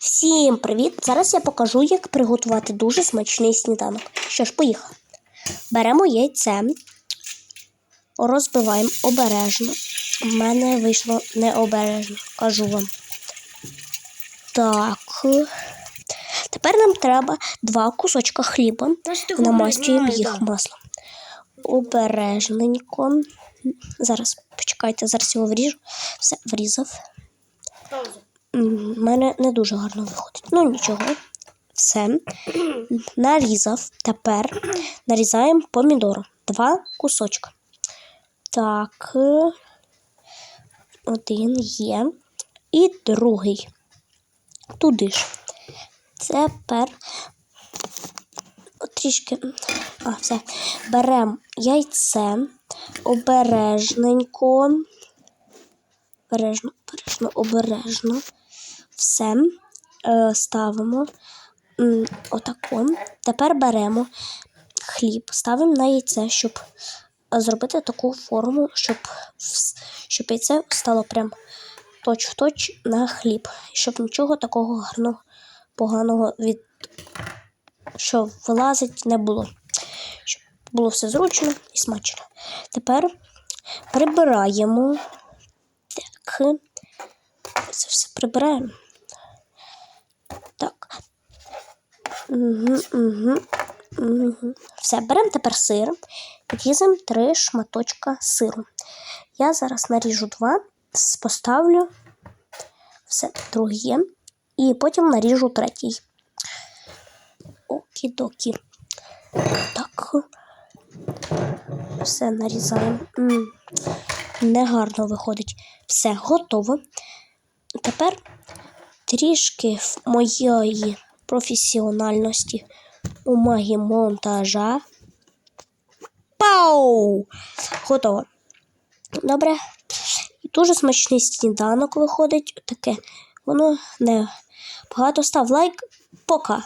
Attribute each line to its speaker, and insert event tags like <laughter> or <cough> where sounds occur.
Speaker 1: Всім привіт! Зараз я покажу, як приготувати дуже смачний сніданок. Що ж, поїхали. Беремо яйце, розбиваємо обережно. У мене вийшло необережно, кажу вам. Так. Тепер нам треба два кусочка хліба. Намастюємо їх маслом. Обережненько. Зараз почекайте, зараз його вріжу. Все, врізав. У мене не дуже гарно виходить. Ну нічого. Все. <clears throat> Нарізав. Тепер нарізаємо помідор. Два кусочка. Так. е, Один є. І другий. Туди ж. Тепер трішки. А, все. Беремо яйце обережненько. Обережно, обережно, обережно. Все е, ставимо отако. Тепер беремо хліб, ставимо на яйце, щоб зробити таку форму, щоб, щоб яйце стало прям точ-в-точ на хліб. Щоб нічого такого гарного, поганого від що вилазить, не було. Щоб було все зручно і смачно. Тепер прибираємо. Так. Це все прибираємо. Так. Все, беремо тепер сир. Підрізаємо три шматочка сиру. Я зараз наріжу два, поставлю все друге. І потім наріжу третій. Окі-докі. Так. Все нарізаємо. Негарно виходить. Все готово. Тепер трішки моєї професіональності у магії монтажа. Пау! Готово. Добре. І дуже смачний сніданок виходить. Таке. Воно не багато став лайк. Пока.